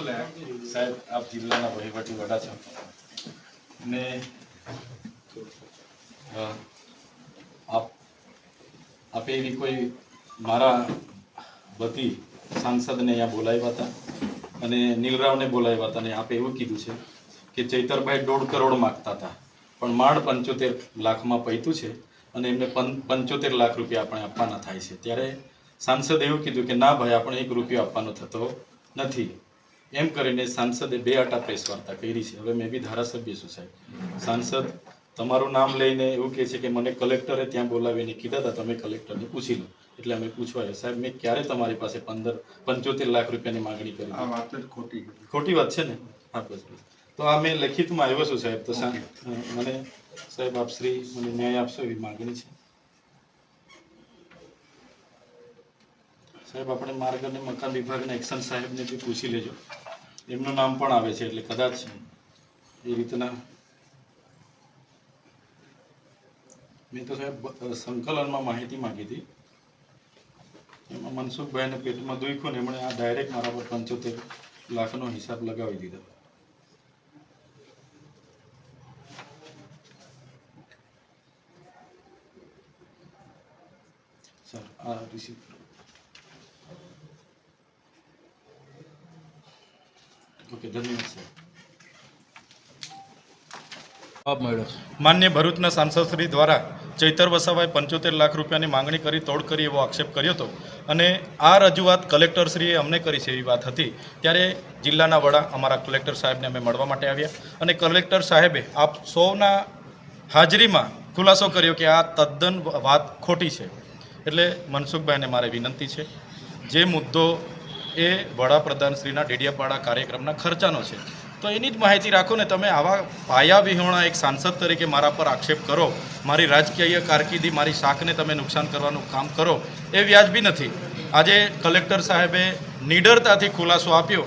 સાહેબ, આપ જિલ્લાના વહીવટી વડા છો. ને આપ, આપે એવી કોઈ મારા વતી સાંસદને અહીંયા બોલાવ્યા હતા અને નીલરાવને બોલાવ્યા હતા અને આપે એવું કીધું છે કે ચૈતરભાઈ દોઢ કરોડ માગતા હતા, પણ માંડ પંચોતેર લાખમાં પૈતું છે અને એમને પંચોતેર લાખ રૂપિયા આપણે આપવાના થાય છે. ત્યારે સાંસદે એવું કીધું કે, ના ભાઈ, આપણે એક રૂપિયો આપવાનો થતો નથી. એમ કરીને સાંસદે બે આટા પ્રેસ વાર્તા કરી છે. હવે મેં બી ધારાસભ્ય છું સાહેબ. સાંસદ તમારું નામ લઈને એવું કહે છે કે મને કલેક્ટરે ત્યાં બોલાવીને કીધા હતા તમે કલેક્ટરને પૂછી લો. એટલે અમે પૂછવા સાહેબ મેં ક્યારે તમારી પાસે પંદર પંચોતેર લાખ રૂપિયાની માંગણી કરી? ખોટી ખોટી વાત છે ને? હા બસ તો આ મેં લખિતમાં આવ્યો છું સાહેબ. તો મને સાહેબ આપ શ્રી મને ન્યાય આપશો એવી માંગણી છે. સાહેબ, આપણે માર્ગ અને મકાન વિભાગના એક્શન સાહેબને બી પૂછી લેજો. એમનું નામ પણ આવે છે એટલે કદાચ એ રીતના. મેં તો સાહેબ સંકલનમાં માહિતી માંગી હતી. એમાં મનસુખભાઈને પેટમાં દુખ્યું ને એમણે આ ડાયરેક્ટ મારા પર પંચોતેર લાખનો હિસાબ લગાવી દીધો. સર આ રિસીપ્ટ ઓકે, ધન્યવાદ માન્ય ભરૂચના સાંસદશ્રી દ્વારા ચૈતર વસાવાએ પંચોતેર લાખ રૂપિયાની માંગણી કરી, તોડ કરી એવો આક્ષેપ કર્યો હતો. અને આ રજૂઆત કલેક્ટરશ્રીએ અમને કરી છે એવી વાત હતી. ત્યારે જિલ્લાના વડા અમારા કલેક્ટર સાહેબને અમે મળવા માટે આવ્યા અને કલેક્ટર સાહેબે આપ સૌના હાજરીમાં ખુલાસો કર્યો કે આ તદ્દન વાત ખોટી છે. એટલે મનસુખભાઈને મારે વિનંતી છે, જે મુદ્દો એ વડાપ્રધાનશ્રીના ડેડિયાપાડા કાર્યક્રમના ખર્ચાનો છે. તો એની જ માહિતી રાખો ને તમે આવા પાયા વિહોણા એક સાંસદ તરીકે મારા પર આક્ષેપ કરો, મારી રાજકીય કારકિર્દી, મારી શાખને તમે નુકસાન કરવાનું કામ કરો, એ વ્યાજબી નથી. આજે કલેક્ટર સાહેબે નિડરતાથી ખુલાસો આપ્યો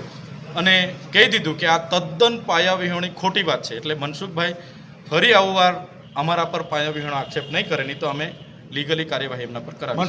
અને કહી દીધું કે આ તદ્દન પાયા વિહોણી ખોટી વાત છે. એટલે મનસુખભાઈ ફરી આવું વાર અમારા પર પાયા વિહોણા આક્ષેપ નહીં કરે, નહીં તો અમે લીગલી કાર્યવાહી એમના પર કરાવીશું.